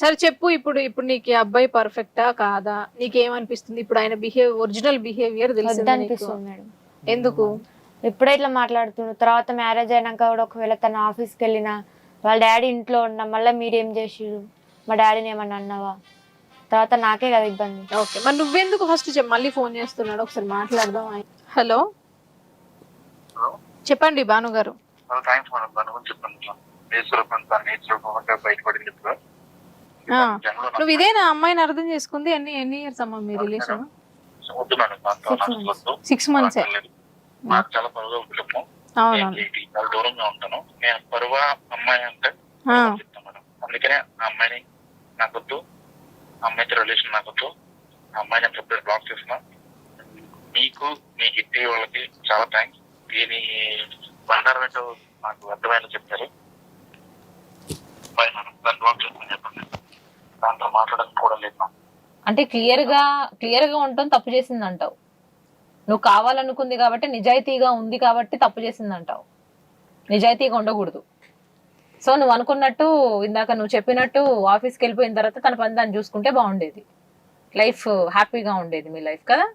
సరే చెప్పు ఇప్పుడు ఇప్పుడు నీకు ఈ అబ్బాయి పర్ఫెక్టా కాదా? నీకేమనిపిస్తుంది? ఇప్పుడు ఆయన బిహేవ్ ఒరిజినల్ బిహేవియర్ నీకు. వద్దనిపిస్తుంది మేడం. ఎందుకు? ఇప్పుడే ఇట్లా మాట్లాడుతుండు. తర్వాత మ్యారేజ్ అయినాక కూడా ఒకవేళ తన ఆఫీస్కి వెళ్ళినా వాళ్ళ డాడీ ఇంట్లో ఉన్నా మళ్ళీ మీరేం చేసిరు మా డాడీని ఏమన్నా అన్నావా? తర్వాత నాకే కదా ఇబ్బంది. ఓకే మరి నువ్వెందుకు ఫస్ట్ చెప్పు? మళ్ళీ ఫోన్ చేస్తున్నాడు ఒకసారి మాట్లాడదాం ఆయన. హలో? హలో? చెప్పండి భాను గారు. Thanks madam. దాని గురించి చెప్పండి బయటపడింది ఇప్పుడు. నాకు నువ్వు ఇదేనా అమ్మాయిని అర్థం చేసుకుంది? ఎన్ని ఎన్ని ఇయర్స్ అమ్మా మీ రిలేషన్. సిక్స్ మంత్స్ నాకు చాలా పరువుగా ఈ- చాలా దూరంగా ఉంటాను. నేను పరువ అమ్మాయి అంటే అందుకనే ఆ అమ్మాయిని నాకు వద్దు. ఆ అమ్మాయితో రిలేషన్ నాకు ఆ అమ్మాయిని నేను సెపరేట్ బ్లాక్ చేసిన మీకు మీ గిట్టి వాళ్ళకి చాలా థ్యాంక్స్ దీని బండారం నాకు అర్థమైన చెప్తారు బాయ్ మేడం దాన్ని బ్లాక్ చేస్తాను చెప్పండి. దాంతో మాట్లాడడం కూడా లేదు అంటే క్లియర్గా క్లియర్గా ఉండటం తప్పు చేసింది అంటావు నువ్వు కావాలనుకుంది కాబట్టి నిజాయితీగా ఉంది కాబట్టి తప్పు చేసింది అంటావు నిజాయితీగా ఉండకూడదు. సో నువ్వు అనుకున్నట్టు ఇందాక నువ్వు చెప్పినట్టు ఆఫీస్కి వెళ్ళిపోయిన తర్వాత తన పని దాన్ని చూసుకుంటే బాగుండేది. లైఫ్ హ్యాపీగా ఉండేది మీ లైఫ్ కదా?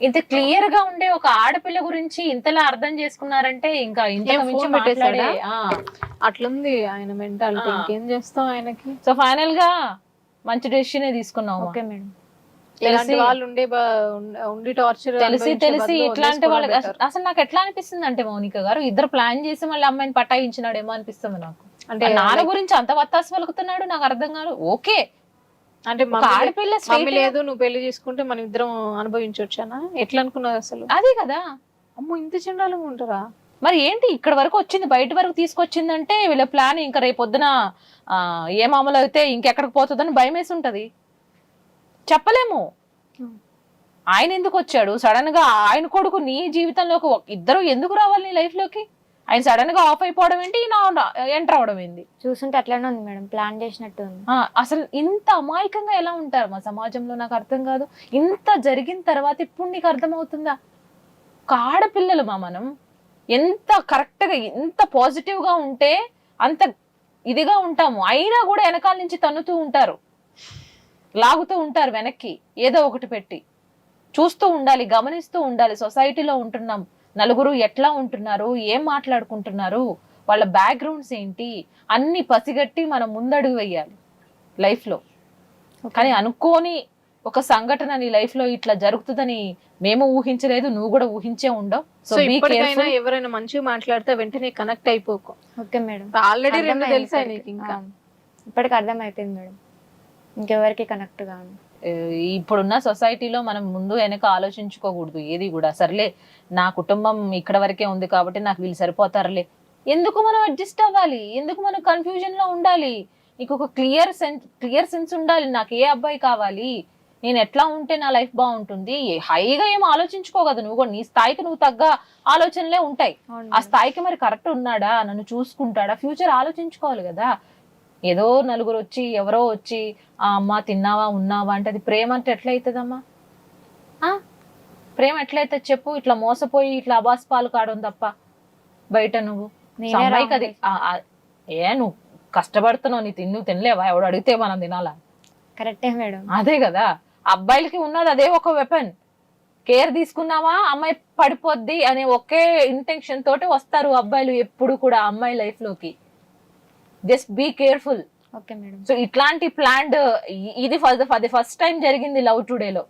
ఇంత క్లియర్గా ఉండే ఒక ఆడపిల్ల గురించి ఇంతలా అర్థం చేసుకున్నారంటే ఇంకా ఇంత ఏం మించి phone పెట్టేశాడా? మాట్లాడే ఆ. అట్లుంది ఆయన మెంటాలిటీ ఆ. ఇంకేం చేస్తాం ఆయనకి? సో ఫైనల్గా మంచి డెసిషన్ తీసుకున్నావు ఓకే మేడం. ఇలాంటి తెలిసి- వాళ్ళు ఉండే ఉండ- టార్చర్ తెలిసి తెలిసి ఇట్లాంటి వాళ్ళకి అస- అసలు నాకు ఎట్లా అనిపిస్తుంది అంటే మౌనిక గారు ఇద్దరు ప్లాన్ చేసి మళ్ళీ అమ్మాయిని పటాయించినాడేమో అనిపిస్తుంది నాకు. అంటే అంటే నాన్న గురించి అంత వత్తాసు పలుకుతున్నాడు నాకు అర్థం కాదు. ఓకే అంటే ఆడపిల్ల మమ్మీ లేదు నువ్వు పెళ్ళి చేసుకుంటే మనం ఇద్దరం అనుభవించవచ్చానా ఎట్లా అనుకున్నావు అసలు? అదే కదా. అమ్మో ఇంత చండాలంగా ఉంటారా? మరి ఏంటి ఇక్కడ వరకు వచ్చింది? బయట వరకు తీసుకొచ్చిందంటే వీళ్ళ ప్లాన్ ఇంకా రేపు పొద్దున ఏం అమలు అయితే ఇంకెక్కడికి పోతుందని భయం వేసి ఉంటది. చెప్పలేము. ఆయన ఎందుకు వచ్చాడు? సడన్గా ఆయన కొడుకు నీ జీవితంలోకి ఇద్దరు ఎందుకు రావాలి నీ లైఫ్లోకి? ఆయన సడన్గా ఆఫ్ అయిపోవడం ఏంటి? ఎంటర్ అవడం ఏంటి చూస్తుంటే అట్లనే ఉంది మేడం. ప్లాన్ చేసినట్టు ఉంది. అసలు ఇంత అమాయకంగా ఎలా ఉంటారు? మా సమాజంలో నాకు అర్థం కాదు. ఇంత జరిగిన తర్వాత ఇప్పుడు నీకు అర్థమవుతుందా? ఆడపిల్లలు మా మనం? ఎంత కరెక్ట్గా ఎంత పాజిటివ్గా ఉంటే అంత ఇదిగా ఉంటాము. అయినా కూడా వెనకాల నుంచి తన్నుతూ ఉంటారు. లాగుతూ ఉంటారు వెనక్కి. ఏదో ఒకటి పెట్టి. చూస్తూ ఉండాలి గమనిస్తూ ఉండాలి. సొసైటీలో ఉంటున్నాం. నలుగురు ఎట్లా ఉంటున్నారు? ఏం మాట్లాడుకుంటున్నారు? వాళ్ళ బ్యాక్గ్రౌండ్స్ ఏంటి? అన్ని పసిగట్టి మనం ముందడుగు వేయాలి లైఫ్లో కానీ అనుకోని ఒక సంఘటన నీ లైఫ్లో ఇట్లా జరుగుతుందని మేము ఊహించలేదు నువ్వు కూడా ఊహించే ఉండవు. సో ఎవరైనా మంచిగా మాట్లాడితే వెంటనే కనెక్ట్ అయిపోకు. Okay madam. ఆల్రెడీ రెండు అర్థమైంది తెలుసా ఇప్పటికి. నీకు ఇంకా ఇప్పటికి అర్థమైపోయింది మేడం. ఇంకెవరికి కనెక్ట్ కాను ఇప్పుడున్న సొసైటీలో మనం ముందు వెనక ఆలోచించుకోకూడదు. ఏది కూడా. సర్లే నా కుటుంబం ఇక్కడ వరకే ఉంది కాబట్టి నాకు వీళ్ళు సరిపోతారులే. ఎందుకు మనం అడ్జస్ట్ అవ్వాలి? ఎందుకు మనం కన్ఫ్యూజన్లో ఉండాలి? నీకు ఒక క్లియర్ సెన్స్ క్లియర్ సెన్స్ ఉండాలి. నాకు ఏ అబ్బాయి కావాలి? నేను ఎట్లా ఉంటే నా లైఫ్ బాగుంటుంది? హైగా ఏం ఆలోచించుకోగదు నువ్వు కూడా నీ స్థాయికి నువ్వు తగ్గ ఆలోచనలే ఉంటాయి. ఆ స్థాయికి మరి కరెక్ట్ ఉన్నాడా? నన్ను చూసుకుంటాడా? ఫ్యూచర్ ఆలోచించుకోవాలి కదా. ఏదో నలుగురు వచ్చి ఎవరో వచ్చి ఆ అమ్మ తిన్నావా ఉన్నావా? అంటే అది ప్రేమ అంటే ఎట్లా అవుతుందమ్మా ఆ? ప్రేమ ఎట్లయితే చెప్పు ఇట్లా మోసపోయి ఇట్లా అబాస్ పాలు కావడం తప్ప. బయట నువ్వు. అమ్మాయికి అది ఏ నువ్వు కష్టపడుతున్నావు నీ తిన్ను తినలేవా? ఎవడు అడిగితే మనం తినాలా? కరెక్టే మేడం. అదే కదా. అబ్బాయిలకి ఉన్నది అదే ఒక వెపన్ కేర్ తీసుకున్నావా అమ్మాయి పడిపోద్ది అనే ఒకే ఇంటెన్షన్ తోటి వస్తారు అబ్బాయిలు ఎప్పుడు కూడా అమ్మాయి లైఫ్లోకి. Just be careful. Okay madam. So ఇట్లాంటి ప్లాండ్ ఇది ఫస్ట్ అది ఫస్ట్ టైం జరిగింది లవ్ టుడేలో.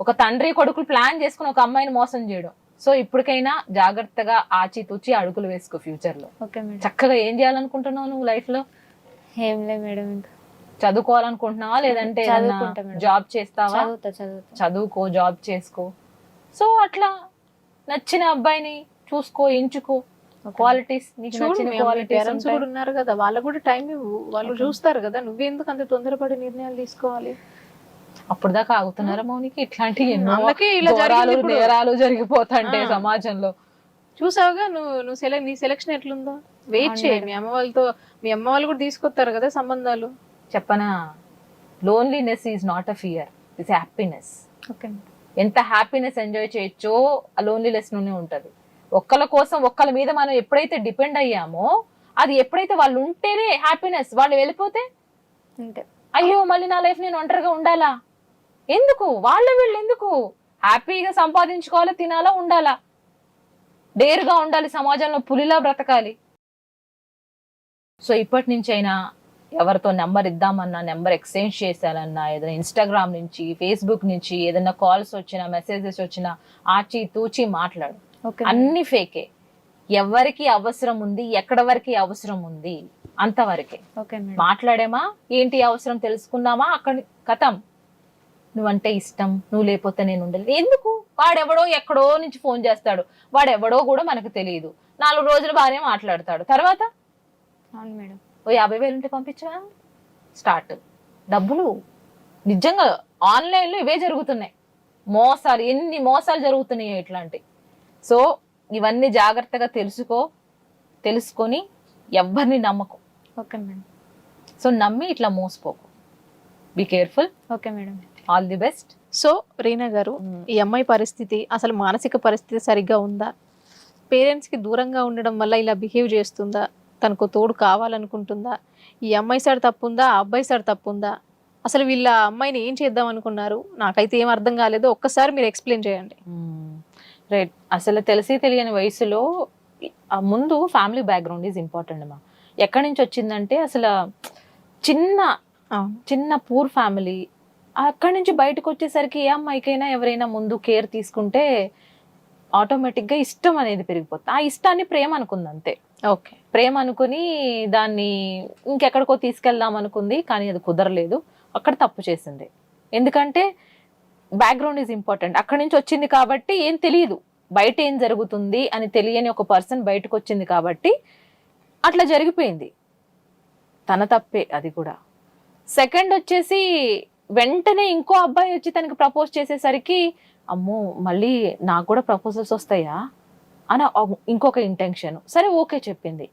ఒక తండ్రి కొడుకులు ప్లాన్ చేసుకుని ఒక అమ్మాయిని మోసం చేయడం. సో ఇప్పటికైనా జాగ్రత్తగా ఆచితూచి అడుగులు వేసుకో ఫ్యూచర్లో చక్కగా ఏం చేయాలనుకుంటున్నావు నువ్వు లైఫ్లో ఏం లేదు మేడం ఇంకా. చదువుకోవాలనుకుంటున్నావా లేదంటే. జాబ్ చేస్తావా? చదువుకో జాబ్ చేసుకో. సో అట్లా నచ్చిన అబ్బాయిని చూసుకో ఎంచుకో. క్వాలిటీస్ నీకు చూడు నచ్చిన పేరెంట్స్ క్వాలిటీస్ కూడా ఉన్నారు కదా వాళ్ళకు కూడా టైం ఇవ్వు. వాళ్ళు చూస్తారు కదా నువ్వెందుకు అంత తొందరపడి నిర్ణయాలు తీసుకోవాలి? అప్పుడు దాకా ఆగుతున్నారా మౌనికి? ఇట్లాంటి ఎన్నో. నేరాలు జరిగిపోతాంటే. సమాజంలో. చూసావుగా నువ్వు నువ్వు సెలెక్ట్ నీ సెలెక్షన్ ఎట్లుందో? వెయిట్ చేయి. మీ అమ్మ వాళ్ళతో మీ అమ్మ వాళ్ళు కూడా తీసుకొస్తారు కదా సంబంధాలు. చెప్పనా? Loneliness is not a fear it's happiness ఎంత హ్యాపీనెస్ ఎంజాయ్ చేయొచ్చో ఆ లోన్లీనెస్లోనే ఉంటది. ఒక్కల కోసం ఒక్కల మీద మనం ఎప్పుడైతే డిపెండ్ అయ్యామో అది ఎప్పుడైతే వాళ్ళు ఉంటేనే హ్యాపీనెస్ వాళ్ళు వెళ్ళిపోతే? అయ్యో మళ్ళీ నా లైఫ్ నేను ఒంటరిగా ఉండాలా? ఎందుకు? వాళ్ళ వీళ్ళు ఎందుకు? హ్యాపీగా సంపాదించుకోవాలా తినాలా ఉండాలా? డేరుగా ఉండాలి సమాజంలో పులిలా బ్రతకాలి. సో ఇప్పటి నుంచి అయినా ఎవరితో నెంబర్ ఇద్దామన్నా నెంబర్ ఎక్స్చేంజ్ చేశానన్నా ఏదైనా ఇన్స్టాగ్రామ్ నుంచి ఫేస్బుక్ నుంచి ఏదైనా కాల్స్ వచ్చినా మెసేజెస్ వచ్చినా ఆచి తూచి మాట్లాడు. అన్ని ఫేకే. ఎవరికి అవసరం ఉంది ఎక్కడ వరకు అవసరం ఉంది అంతవరకే. మాట్లాడామా? ఏంటి అవసరం తెలుసుకున్నామా? అక్కడ కథం. నువ్వంటే ఇష్టం నువ్వు లేకపోతే నేను ఉండలేదు ఎందుకు? వాడెవడో ఎక్కడో నుంచి ఫోన్ చేస్తాడు. వాడెవడో కూడా మనకు తెలియదు. నాలుగు రోజులు బాగానే మాట్లాడతాడు. తర్వాత? అవును మేడం. ఓ యాభై వేలు ఉంటే పంపించవా స్టార్ట్. డబ్బులు? నిజంగా ఆన్లైన్లో ఇవే జరుగుతున్నాయి. మోసాలు ఎన్ని మోసాలు జరుగుతున్నాయి ఇట్లాంటి. సో ఇవన్నీ జాగ్రత్తగా తెలుసుకో తెలుసుకొని ఎవరిని నమ్మకు. Okay madam. సో నమ్మి ఇట్లా మోసపోకు. Be careful okay madam. All the best so Reena గారు ఈ అమ్మాయి పరిస్థితి అసలు మానసిక పరిస్థితి సరిగ్గా ఉందా? పేరెంట్స్కి దూరంగా ఉండడం వల్ల ఇలా బిహేవ్ చేస్తుందా? తనకు తోడు కావాలనుకుంటుందా? ఈ అమ్మాయి సైడ్ తప్పుందా? ఆ అబ్బాయి సైడ్ తప్పుందా? అసలు వీళ్ళ అమ్మాయిని ఏం చేద్దాం అనుకున్నారు? నాకైతే ఏం అర్థం కాలేదు. ఒక్కసారి మీరు ఎక్స్ప్లెయిన్ చేయండి. రైట్ అసలు తెలిసి తెలియని వయసులో ఆ ముందు ఫ్యామిలీ బ్యాక్గ్రౌండ్ ఈజ్ ఇంపార్టెంట్ అమ్మా ఎక్కడి నుంచి వచ్చిందంటే అసలు చిన్న చిన్న పూర్ ఫ్యామిలీ అక్కడి నుంచి బయటకు వచ్చేసరికి ఏ అమ్మాయికైనా ఎవరైనా ముందు కేర్ తీసుకుంటే ఆటోమేటిక్గా ఇష్టం అనేది పెరిగిపోతుంది. ఆ ఇష్టాన్ని ప్రేమ అనుకుంది అంతే. ఓకే. ప్రేమ అనుకుని దాన్ని ఇంకెక్కడికో తీసుకెళ్దాం అనుకుంది కానీ అది కుదరలేదు. అక్కడ తప్పు చేసింది. ఎందుకంటే బ్యాక్గ్రౌండ్ ఈజ్ ఇంపార్టెంట్ అక్కడి నుంచి వచ్చింది కాబట్టి ఏం తెలియదు. బయట ఏం జరుగుతుంది అని తెలియని ఒక పర్సన్ బయటకు వచ్చింది కాబట్టి అట్లా జరిగిపోయింది. తన తప్పే అది కూడా. సెకండ్ వచ్చేసి వెంటనే ఇంకో అబ్బాయి వచ్చి తనకి ప్రపోజ్ చేసేసరికి అమ్మో మళ్ళీ నాకు కూడా ప్రపోజల్స్ వస్తాయా? అని ఇంకొక ఇంటెన్షన్ సరే ఓకే చెప్పింది.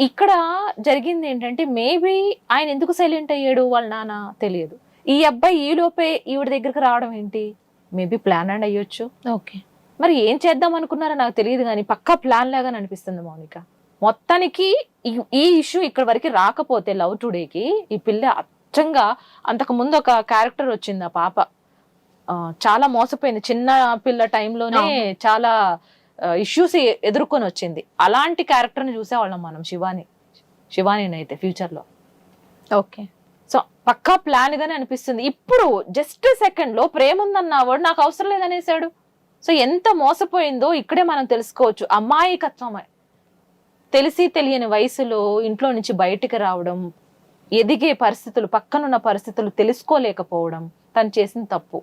ఇక్కడ జరిగింది ఏంటంటే మేబీ ఆయన ఎందుకు సైలెంట్ అయ్యాడు? వాళ్ళ నాన్న తెలియదు. ఈ అబ్బాయి ఈ లోపే ఈవిడ దగ్గరికి రావడం ఏంటి? మేబీ ప్లాన్ అండ్ అయ్యొచ్చు. ఓకే. మరి ఏం చేద్దాం అనుకున్నారో నాకు తెలియదు కానీ పక్కా ప్లాన్ లాగా అనిపిస్తుంది మౌనిక. మొత్తానికి ఈ- ఇష్యూ ఇక్కడ వరకు రాకపోతే లవ్ టుడేకి ఈ పిల్ల అచ్చంగా అంతకు ముందు ఒక క్యారెక్టర్ వచ్చింది ఆ పాప. చాలా మోసపోయింది. చిన్న పిల్ల టైంలోనే. చాలా ఇష్యూస్ ఎదుర్కొని వచ్చింది. అలాంటి క్యారెక్టర్ని చూసేవాళ్ళం మనం శివాని. శివాని అయితే ఫ్యూచర్లో. ఓకే. సో పక్కా ప్లాన్ గానే అనిపిస్తుంది. ఇప్పుడు జస్ట్ సెకండ్లో ప్రేమ ఉందన్నవాడు నాకు అవసరం లేదనేసాడు. సో ఎంత మోసపోయిందో ఇక్కడే మనం తెలుసుకోవచ్చు. అమాయకత్వమే తెలిసి తెలియని వయసులో ఇంట్లో నుంచి బయటికి రావడం ఎదిగే పరిస్థితులు పక్కనున్న పరిస్థితులు తెలుసుకోలేకపోవడం తను చేసిన తప్పు.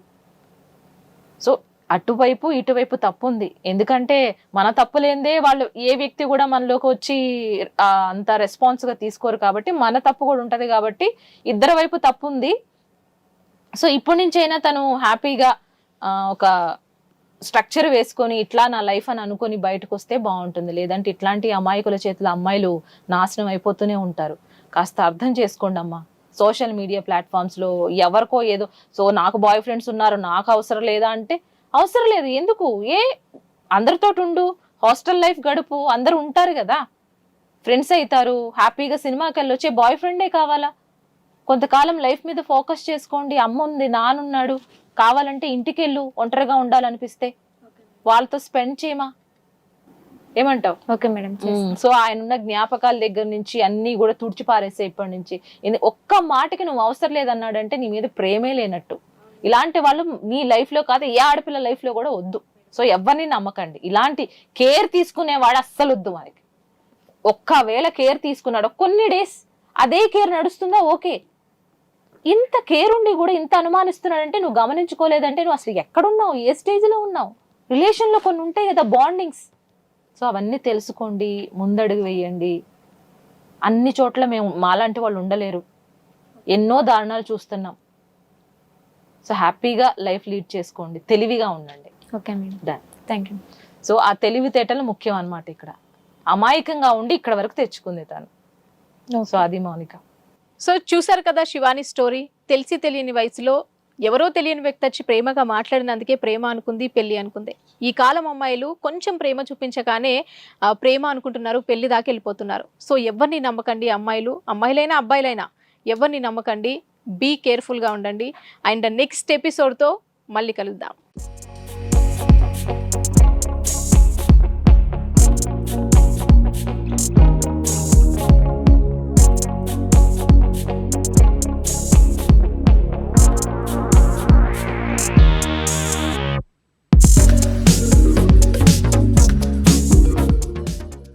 సో అటువైపు ఇటువైపు తప్పు ఉంది ఎందుకంటే మన తప్పు లేనిదే వాళ్ళు ఏ వ్యక్తి కూడా మనలోకి వచ్చి అంత రెస్పాన్స్గా తీసుకోరు కాబట్టి మన తప్పు కూడా ఉంటుంది కాబట్టి ఇద్దరి వైపు తప్పు ఉంది సో ఇప్పటి నుంచైనా అయినా తను హ్యాపీగా ఒక స్ట్రక్చర్ వేసుకొని ఇట్లా నా లైఫ్ అని అనుకొని బయటకు వస్తే బాగుంటుంది. లేదంటే ఇట్లాంటి అమాయకుల చేతిలో అమ్మాయిలు నాశనం అయిపోతూనే ఉంటారు. కాస్త అర్థం చేసుకోండి అమ్మా. సోషల్ మీడియా ప్లాట్ఫామ్స్లో ఎవరికో ఏదో సో నాకు బాయ్ ఫ్రెండ్స్ ఉన్నారు నాకు అవసరం లేదా అంటే అవసరం లేదు. ఎందుకు? ఏ అందరితో ఉండు హాస్టల్ లైఫ్ గడుపు అందరూ ఉంటారు కదా. ఫ్రెండ్స్ అవుతారు హ్యాపీగా సినిమాకి వెళ్ళొచ్చే బాయ్ ఫ్రెండే కావాలా? కొంతకాలం లైఫ్ మీద ఫోకస్ చేసుకోండి. అమ్మ ఉంది నానున్నాడు. కావాలంటే ఇంటికి వెళ్ళు ఒంటరిగా ఉండాలనిపిస్తే. వాళ్ళతో స్పెండ్ చేయమా? ఏమంటావు? ఓకే మేడం సో ఆయన ఉన్న జ్ఞాపకాల దగ్గర నుంచి అన్ని కూడా తుడిచి పారేసే ఇప్పటి నుంచి. ఒక్క మాటకి నువ్వు అవసరం లేదన్నాడంటే నీ మీద ప్రేమే లేనట్టు. ఇలాంటి వాళ్ళు నీ లైఫ్లో కాదు ఏ ఆడపిల్ల లైఫ్లో కూడా వద్దు. సో ఎవరిని నమ్మకండి. ఇలాంటి కేర్ తీసుకునేవాడు అస్సలు వద్దు మనకి. ఒక్కవేళ కేర్ తీసుకున్నాడు కొన్ని డేస్ అదే కేర్ నడుస్తుందా? ఓకే. ఇంత కేర్ ఉండి కూడా ఇంత అనుమానిస్తున్నాడంటే నువ్వు గమనించుకోలేదంటే నువ్వు అసలు ఎక్కడున్నావు? ఏ స్టేజ్లో ఉన్నావు? రిలేషన్లో కొన్ని ఉంటాయి కదా బాండింగ్స్ సో అవన్నీ తెలుసుకోండి ముందడుగు వేయండి. అన్ని చోట్ల మేము మాలాంటి వాళ్ళు ఉండలేరు. ఎన్నో దారుణాలు చూస్తున్నాం. సో హ్యాపీగా లైఫ్ లీడ్ చేసుకోండి. తెలివిగా ఉండండి. Okay madam. Thank you so ఆ తెలివితేటలు ముఖ్యం అన్నమాట ఇక్కడ. అమాయకంగా ఉండి ఇక్కడ వరకు తెచ్చుకుంది తను. సో అది మౌనిక. సో చూసారు కదా శివాని స్టోరీ? తెలిసి తెలియని వయసులో ఎవరో తెలియని వ్యక్తి వచ్చి ప్రేమగా మాట్లాడినందుకే ప్రేమ అనుకుంది పెళ్ళి అనుకుంది. ఈ కాలం అమ్మాయిలు కొంచెం ప్రేమ చూపించగానే ప్రేమ అనుకుంటున్నారు పెళ్ళి దాకా వెళ్ళిపోతున్నారు. సో ఎవరిని నమ్మకండి అమ్మాయిలు? అమ్మాయిలైనా అబ్బాయిలైనా? ఎవరిని నమ్మకండి? బీ కేర్ఫుల్గా ఉండండి. అండ్ నెక్స్ట్ ఎపిసోడ్తో మళ్ళీ కలుద్దాం.